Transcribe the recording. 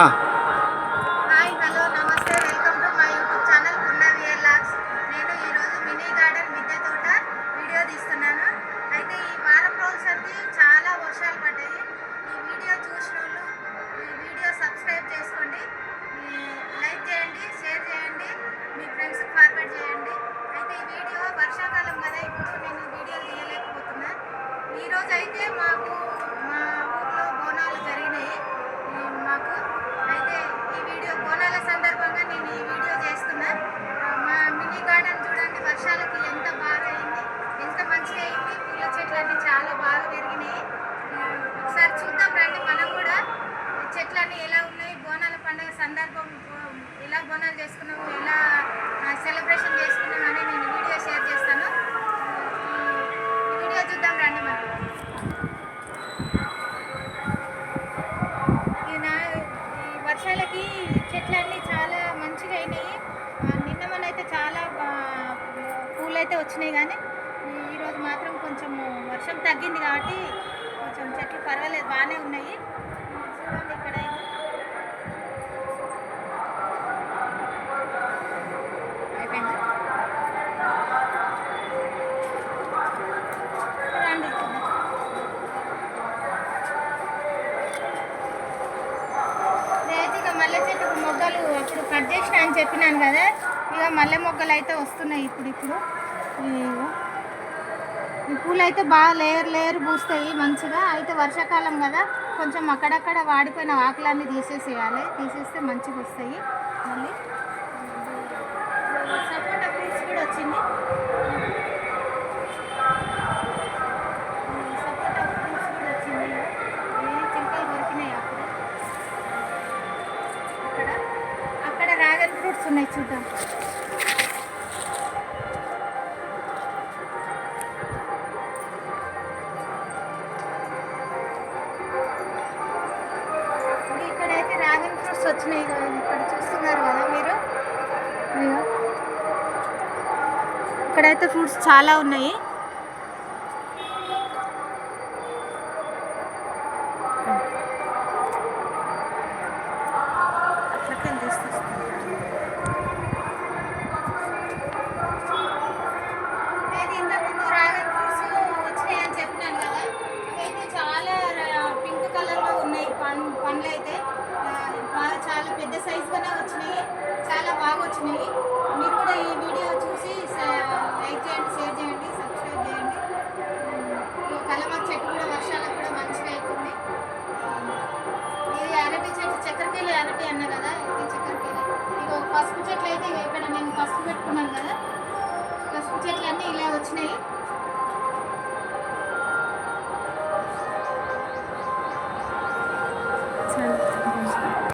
Hi hello namaste welcome to my YouTube channel Punna వియర్ లాగ్స్ నేను ఈరోజు మినీ గార్డెన్ మిద్దె తోట వీడియో తీస్తున్నాను. అయితే ఈ వారం రోజుల చాలా వర్షాలు పడ్డాయి. ఈ వీడియో చూసిన వాళ్ళు ఈ వీడియో సబ్స్క్రైబ్ చేసుకోండి. లైక్ చేయండి షేర్ చేయండి మీ ఫ్రెండ్స్కి ఫార్వర్డ్ చేయండి. అయితే ఈ వీడియో వర్షాకాలం కదా ఇప్పుడు నేను వీడియోలు తీయలేకపోతున్నా. ఈరోజు అయితే మాకు చెట్లన్నీ చాలా మంచిగా అయినాయి. నిన్న మొన్న అయితే చాలా పూలు అయితే వచ్చినాయి కానీ ఈరోజు మాత్రం కొంచెం వర్షం తగ్గింది కాబట్టి కొంచెం చెట్లు పర్వాలేదు బాగానే ఉన్నాయి. కట్ చేసిన అని చెప్పినాను కదా ఇక మల్లె మొగ్గలు అయితే వస్తున్నాయి ఇప్పుడు ఇప్పుడు. ఈ పూలు అయితే బాగా లేయర్ లేయర్ పూస్తాయి మంచిగా. అయితే వర్షాకాలం కదా కొంచెం అక్కడక్కడ వాడిపోయిన ఆకులన్నీ తీసేసేయాలి. తీసేస్తే మంచిగా వస్తాయి. మళ్ళీ సపోటా పీస్ కూడా వచ్చింది. డ్రాగన్ ఉన్నాయి చూద్దాం. ఇది ఇక్కడైతే డ్రాగన్ ఫ్రూట్స్ వచ్చినాయి కదా ఇక్కడ చూస్తున్నారు కదా మీరు? ఇదిగో. ఇక్కడైతే ఫ్రూట్స్ చాలా ఉన్నాయి. చెక్కరకేళి అన్న కదా ఇది చెక్కరకేళి ఇక పసుపు చెట్లు అయితే ఇక్కడ నేను పసుపు పెట్టుకున్నాను కదా. పసుపు చెట్లు అన్నీ ఇలా వచ్చినాయి.